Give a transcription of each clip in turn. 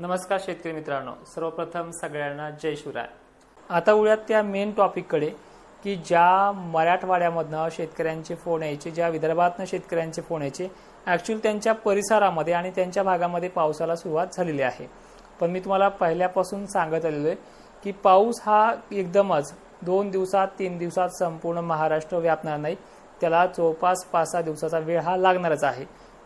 नमस्कार शेतकरी मित्रांनो सर्वप्रथम सगळ्यांना जय शिवराय. आता उद्यात त्या मेन टॉपिककडे की ज्या मराठवाड्यामधनं शेतकऱ्यांचे फोन यायचे ज्या विदर्भातनं शेतकऱ्यांचे फोन यायचे ॲक्च्युअली त्यांच्या परिसरामध्ये आणि त्यांच्या भागामध्ये पावसाला सुरुवात झालेली आहे. पण मी तुम्हाला पहिल्यापासून सांगत आलेलो आहे की पाऊस हा एकदमच दोन दिवसात तीन दिवसात संपूर्ण महाराष्ट्र व्यापणार नाही. त्याला जवळपास पाच सहा दिवसाचा वेळ हा लागणारच आहे.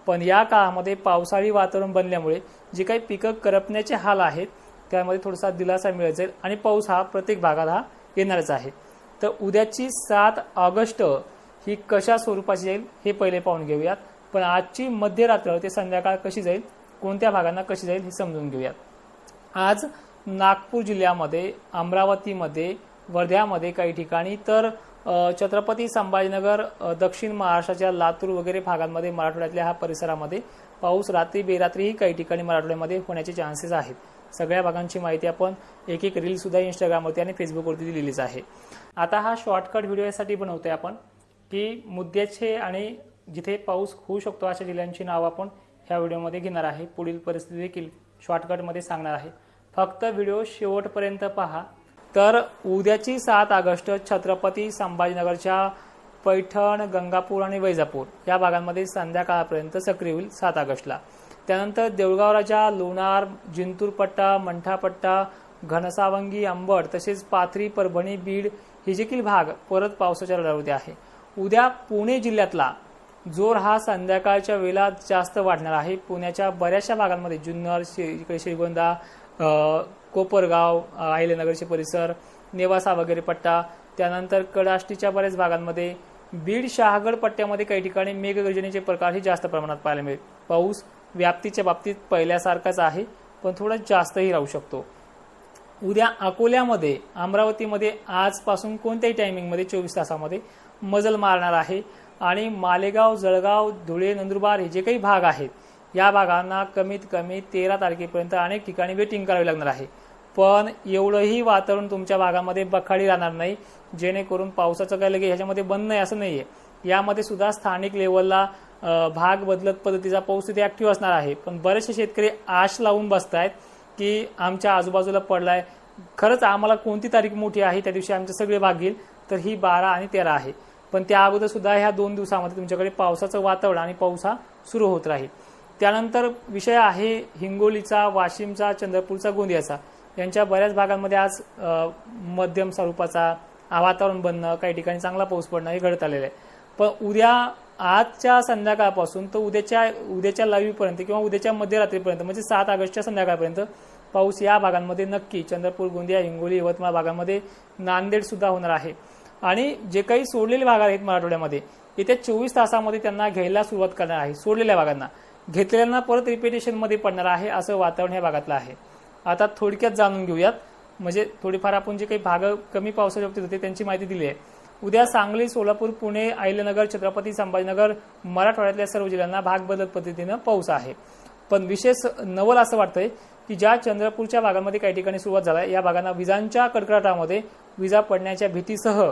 पण या काळामध्ये पावसाळी वातावरण बनल्यामुळे जे काही पिकं करपण्याचे हाल आहेत त्यामध्ये थोडासा दिलासा मिळत जाईल आणि पाऊस हा प्रत्येक भागात हा येणारच आहे. तर उद्याची सात ऑगस्ट ही कशा स्वरूपाची जाईल हे पहिले पाहून घेऊयात. पण आजची मध्यरात्र ते संध्याकाळ कशी जाईल कोणत्या भागांना कशी जाईल हे समजून घेऊयात. आज नागपूर जिल्ह्यामध्ये अमरावतीमध्ये वर्ध्यामध्ये काही ठिकाणी तर छत्रपती संभाजीनगर दक्षिण महाराष्ट्राच्या लातूर वगैरे भागांमध्ये मराठवाड्यातल्या हा परिसरामध्ये पाऊस रात्री बेरात्रीही काही ठिकाणी मराठवाड्यामध्ये होण्याचे चान्सेस आहेत. सगळ्या भागांची माहिती आपण एक एक रील सुद्धा इंस्टाग्रामवरती आणि फेसबुकवरती दिलेलीच आहे. आता हा शॉर्टकट व्हिडिओ यासाठी बनवतोय आपण की मुद्द्याचे आणि जिथे पाऊस होऊ शकतो अशा जिल्ह्यांची नावं आपण ह्या व्हिडिओमध्ये घेणार आहे. पुढील परिस्थिती देखील शॉर्टकटमध्ये सांगणार आहे. फक्त व्हिडिओ शेवटपर्यंत पहा. तर उद्याची सात ऑगस्ट छत्रपती संभाजीनगरच्या पैठण गंगापूर आणि वैजापूर या भागांमध्ये संध्याकाळपर्यंत सक्रिय होईल सात ऑगस्टला. त्यानंतर देऊळगाव राजा लोणार जिंतूरपट्टा मंठापट्टा घनसावंगी अंबड तसेच पाथरी परभणी बीड हे देखील भाग परत पावसाच्या रडावरती आहे. उद्या पुणे जिल्ह्यातला जोर हा संध्याकाळच्या वेळेला जास्त वाढणार आहे. पुण्याच्या बऱ्याचशा भागांमध्ये जुन्नर इकडे श्रीगोंदा कोपरगाव आहिलेनगरचे परिसर नेवासा वगैरे पट्टा त्यानंतर कडाष्टीच्या बऱ्याच भागांमध्ये बीड शहागड पट्ट्यामध्ये काही ठिकाणी मेघगर्जनेचे प्रकार हे जास्त प्रमाणात पाहायला मिळेल. पाऊस व्याप्तीच्या बाबतीत पहिल्यासारखाच आहे पण थोडा जास्तही राहू शकतो. उद्या अकोल्यामध्ये अमरावतीमध्ये आजपासून कोणत्याही टायमिंगमध्ये चोवीस तासामध्ये मजल मारणार आहे आणि मालेगाव जळगाव धुळे नंदुरबार हे जे काही भाग आहेत या भागांना कमीत कमी तेरा तारखेपर्यंत अनेक ठिकाणी वेटिंग करावी लागणार आहे. पण एवढंही वातावरण तुमच्या भागामध्ये बखाडी राहणार नाही. जेणेकरून पावसाचं काय लगे ह्याच्यामध्ये बंद नाही असं नाहीये. यामध्ये सुद्धा स्थानिक लेवलला भाग बदलत पद्धतीचा पाऊस तिथे ऍक्टिव्ह असणार आहे. पण बरेचसे शेतकरी आश लावून बसतायत की आमच्या आजूबाजूला पडलाय. खरंच आम्हाला कोणती तारीख मोठी आहे त्या दिवशी आमचे सगळे भाग घेईल तर ही बारा आणि तेरा आहे. पण त्या अगोदर सुद्धा ह्या दोन दिवसामध्ये तुमच्याकडे पावसाचं वातावरण आणि पाऊस हा सुरू होत राहील. त्यानंतर विषय आहे हिंगोलीचा वाशिमचा चंद्रपूरचा गोंदियाचा. यांच्या बऱ्याच भागांमध्ये आज मध्यम स्वरूपाचा वातावरण बनणं काही ठिकाणी चांगला पाऊस पडणं हे घडत आलेलं आहे. पण उद्या आजच्या संध्याकाळपासून तर उद्याच्या उद्याच्या लाईव्हपर्यंत किंवा उद्याच्या मध्यरात्रीपर्यंत म्हणजे सात ऑगस्टच्या संध्याकाळपर्यंत पाऊस या भागांमध्ये नक्की चंद्रपूर गोंदिया हिंगोली यवतमाळ भागांमध्ये नांदेड सुद्धा होणार आहे. आणि जे काही सोडलेले भाग आहेत मराठवाड्यामध्ये येत्या चोवीस तासामध्ये त्यांना घ्यायला सुरुवात करणार आहे सोडलेल्या भागांना. घेतलेल्यांना परत रिपिटेशनमध्ये पडणार आहे असं वातावरण या भागातलं आहे. आता थोडक्यात जाणून घेऊयात. म्हणजे थोडीफार आपण जे काही भाग कमी पावसाच्या बाबतीत होते त्यांची माहिती दिली आहे. उद्या सांगली सोलापूर पुणे अहिल्यानगर छत्रपती संभाजीनगर मराठवाड्यातल्या सर्व जिल्ह्यांना भाग बदलत पद्धतीनं पाऊस आहे. पण विशेष नवल असं वाटतंय की ज्या चंद्रपूरच्या भागामध्ये काही ठिकाणी सुरुवात झाला या भागांना विजांच्या कडकडाटामध्ये विजा पडण्याच्या भीतीसह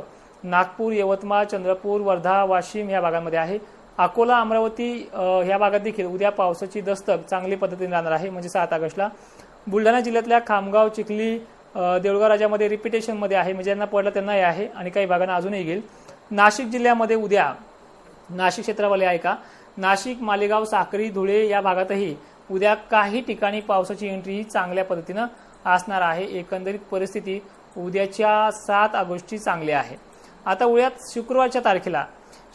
नागपूर यवतमाळ चंद्रपूर वर्धा वाशिम या भागांमध्ये आहे. अकोला अमरावती ह्या भागात देखील उद्या पावसाची दस्तक चांगली पद्धतीने राहणार आहे म्हणजे सात ऑगस्टला. बुलढाणा जिल्ह्यातल्या खामगाव चिखली देऊळगाव राजामध्ये रिपिटेशनमध्ये आहे. म्हणजे ज्यांना पडलं त्यांनाही आहे आणि काही भागांना अजूनही येईल. नाशिक जिल्ह्यामध्ये उद्या नाशिक क्षेत्रावाले आहे का? नाशिक मालेगाव साक्री धुळे या भागातही उद्या काही ठिकाणी पावसाची एंट्री ही चांगल्या पद्धतीनं असणार आहे. एकंदरीत परिस्थिती उद्याच्या सात ऑगस्टची चांगली आहे. आता उद्यात शुक्रवारच्या तारखेला.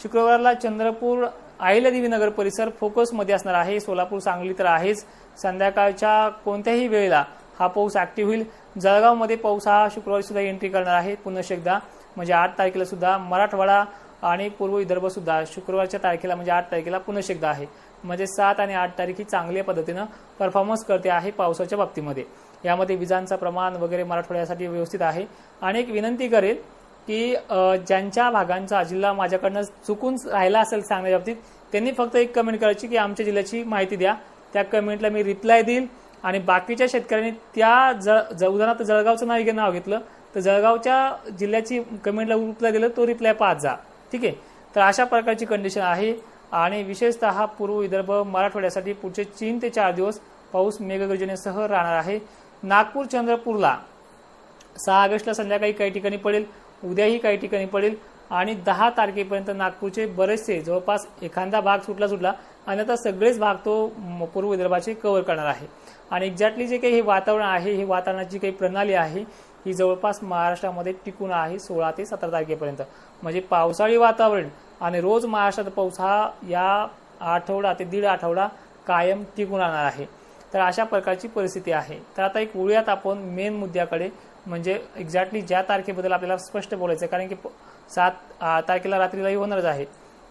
शुक्रवारला चंद्रपूर अहिल्यादेवी नगर परिसर फोकसमध्ये असणार आहे. सोलापूर सांगली तर आहेच. संध्याकाळच्या कोणत्याही वेळेला हा पाऊस ऍक्टिव्ह होईल. जळगावमध्ये पाऊस हा शुक्रवारी सुद्धा एंट्री करणार आहे. पुन्हा एकदा म्हणजे आठ तारखेला सुद्धा मराठवाडा आणि पूर्व विदर्भ सुद्धा शुक्रवारच्या तारखेला म्हणजे आठ तारखेला पुन्हा एकदा आहे. म्हणजे सात आणि आठ तारीख ही चांगल्या पद्धतीनं परफॉर्मन्स करते आहे पावसाच्या बाबतीमध्ये. यामध्ये विजांचं प्रमाण वगैरे मराठवाड्यासाठी व्यवस्थित आहे. आणि एक विनंती करेल की ज्यांच्या भागांचा जिल्हा माझ्याकडनं चुकून राहिला असेल सांगण्याच्या बाबतीत त्यांनी फक्त एक कमेंट करायची की आमच्या जिल्ह्याची माहिती द्या. त्या कमेंटला मी रिप्लाय देईल. आणि बाकीच्या शेतकऱ्यांनी त्या ज ज- उदाहरणार्थ जळगावचं नाव नाव घेतलं. तर जळगावच्या जिल्ह्याची कमेंटला रिप्लाय दिलं तो रिप्लाय पाच जा. ठीक आहे? तर अशा प्रकारची कंडिशन आहे. आणि विशेषतः पूर्व विदर्भ मराठवाड्यासाठी पुढचे तीन ते चार दिवस पाऊस मेघगर्जनेसह राहणार आहे. नागपूर चंद्रपूरला सहा ऑगस्टला संध्याकाळी काही ठिकाणी पडेल. उद्याही काही ठिकाणी पडेल. आणि दहा तारखेपर्यंत नागपूरचे बरेचसे जवळपास एखादा भाग सुटला सुटला आणि आता सगळेच भाग तो पूर्व विदर्भाचे कव्हर करणार आहे. आणि एक्झॅक्टली जे काही हे वातावरण आहे हे वातावरणाची काही प्रणाली आहे ही जवळपास महाराष्ट्रामध्ये टिकून आहे सोळा ते सतरा तारखेपर्यंत. म्हणजे पावसाळी वातावरण आणि रोज महाराष्ट्रात पाऊस हा या आठवडा ते दीड आठवडा कायम टिकून राहणार आहे. तर अशा प्रकारची परिस्थिती आहे. तर आता एक वळूयात आपण मेन मुद्द्याकडे. म्हणजे एक्झॅक्टली ज्या तारखेबद्दल आपल्याला स्पष्ट बोलायचं आहे कारण की सात तारखेला रात्रीलाही होणारच आहे.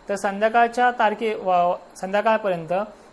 तर संध्याकाळच्या तारखे संध्याकाळपर्यंत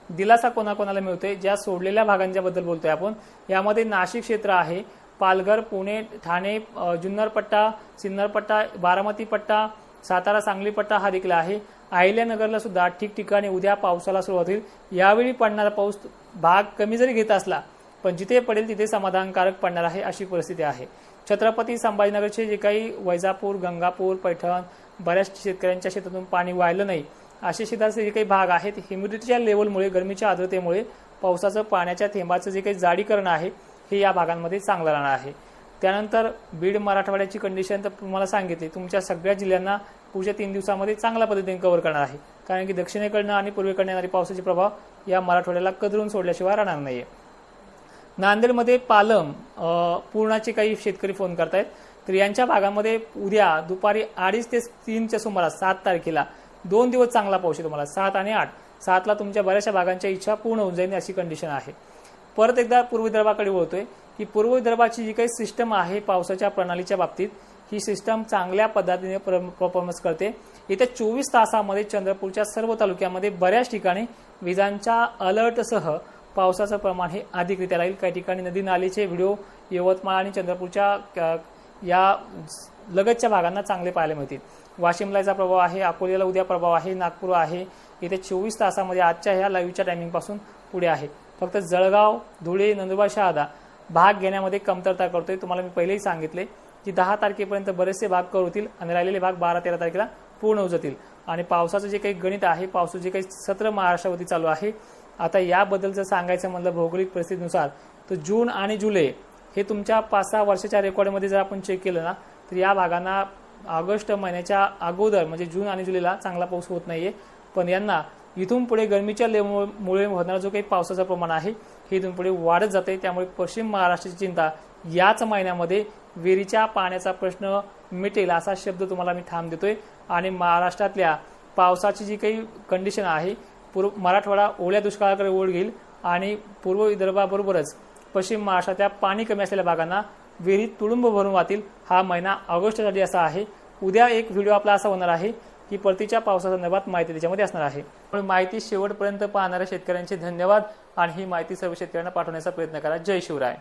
दिलासा कोणाकोणाला मिळतोय ज्या सोडलेल्या भागांच्या बद्दल बोलतोय आपण यामध्ये नाशिक क्षेत्र आहे पालघर पुणे ठाणे जुन्नरपट्टा जुन्नर पट्टा सिन्नर पट्टा बारामती पट्टा सातारा सांगली पट्टा हा देखील आहे. अहिल्यानगरला सुद्धा ठिकठिकाणी उद्या पावसाला सुरुवात होईल. यावेळी पडणारा पाऊस भाग कमी जरी घेत असला पण जिथे पडेल तिथे समाधानकारक पडणार आहे अशी परिस्थिती आहे. छत्रपती संभाजीनगरचे जे काही वैजापूर गंगापूर पैठण बऱ्याच शेतकऱ्यांच्या शेतातून पाणी वाहिलं नाही असे शेताचे जे काही भाग आहेत ह्युमिडिटीच्या लेवलमुळे गरमीच्या आर्द्रतेमुळे पावसाचं पाण्याच्या थेंबाचं जे काही जाडीकरण आहे हे या भागांमध्ये चांगलं राहणार आहे. त्यानंतर बीड मराठवाड्याची कंडिशन तर तुम्हाला सांगितली तुमच्या सगळ्या जिल्ह्यांना पुढच्या तीन दिवसामध्ये चांगल्या पद्धतीने कव्हर करणार आहे. कारण की दक्षिणेकडनं आणि पूर्वेकडनं येणारी पावसाचे प्रभाव या मराठवाड्याला कदरून सोडल्याशिवाय राहणार नाहीये. नांदेडमध्ये पालम पूर्णाचे काही शेतकरी फोन करतायत. तर यांच्या भागामध्ये उद्या दुपारी अडीच ते तीनच्या सुमारास सात तारखेला दोन दिवस चांगला पाऊस आहे तुम्हाला सात आणि आठ. सातला तुमच्या बऱ्याचशा भागांच्या इच्छा पूर्ण होऊन जाईल अशी कंडिशन आहे. परत एकदा पूर्व विदर्भाकडे वळतोय की पूर्व विदर्भाची जी काही सिस्टम आहे पावसाच्या प्रणालीच्या बाबतीत ही सिस्टम चांगल्या पद्धतीने परफॉर्मन्स करते. येत्या चोवीस तासामध्ये चंद्रपूरच्या सर्व तालुक्यामध्ये बऱ्याच ठिकाणी विजांच्या अलर्टसह पावसाचं प्रमाण हे अधिकरित्या राहील. काही ठिकाणी नदी नालीचे व्हिडिओ यवतमाळ आणि चंद्रपूरच्या या लगतच्या भागांना चांगले पाहायला मिळतील. वाशिमला याचा प्रभाव आहे अकोल्याला उद्या प्रभाव आहे नागपूर आहे. येत्या चोवीस तासामध्ये आजच्या ह्या लाईव्हच्या टायमिंगपासून पुढे आहे. फक्त जळगाव धुळे नंदुरबार शहादा भाग घेण्यामध्ये कमतरता करतोय. तुम्हाला मी पहिलेही सांगितले की दहा तारखेपर्यंत बरेचसे भाग कव्हर होतील आणि राहिलेले भाग बारा तेरा तारखेला पूर्ण होऊ जातील. आणि पावसाचं जे काही गणित आहे पावसाचं जे काही सत्र महाराष्ट्रावरती चालू आहे आता याबद्दल जर सांगायचं म्हणलं भौगोलिक परिस्थितीनुसार तर जून आणि जुलै हे तुमच्या पाच सहा वर्षाच्या रेकॉर्डमध्ये जर आपण चेक केलं ना तर या भागांना ऑगस्ट महिन्याच्या अगोदर म्हणजे जून आणि जुलैला चांगला पाऊस होत नाहीये. पण यांना इथून पुढे गरमीच्या लेमुळे होणारा जो काही पावसाचं प्रमाण आहे हे इथून पुढे वाढत जाते त्यामुळे पश्चिम महाराष्ट्राची चिंता याच महिन्यामध्ये विहिरीच्या पाण्याचा प्रश्न मिटेल असा शब्द तुम्हाला मी ठाम देतोय. आणि महाराष्ट्रातल्या पावसाची जी काही कंडिशन आहे पूर्व मराठवाडा ओल्या दुष्काळाकडे ओढ घेईल आणि पूर्व विदर्भाबरोबरच पश्चिम महाराष्ट्रातल्या पाणी कमी असलेल्या भागांना विहिरीत तुडुंब भरून वाहतील हा महिना ऑगस्टसाठी असा आहे. उद्या एक व्हिडिओ आपला असा होणार आहे की परतीच्या पावसासंदर्भात माहिती त्याच्यामध्ये असणार आहे. पण माहिती शेवटपर्यंत पाहणाऱ्या शेतकऱ्यांचे धन्यवाद आणि ही माहिती सर्व शेतकऱ्यांना पाठवण्याचा प्रयत्न करा. जय शिवराय.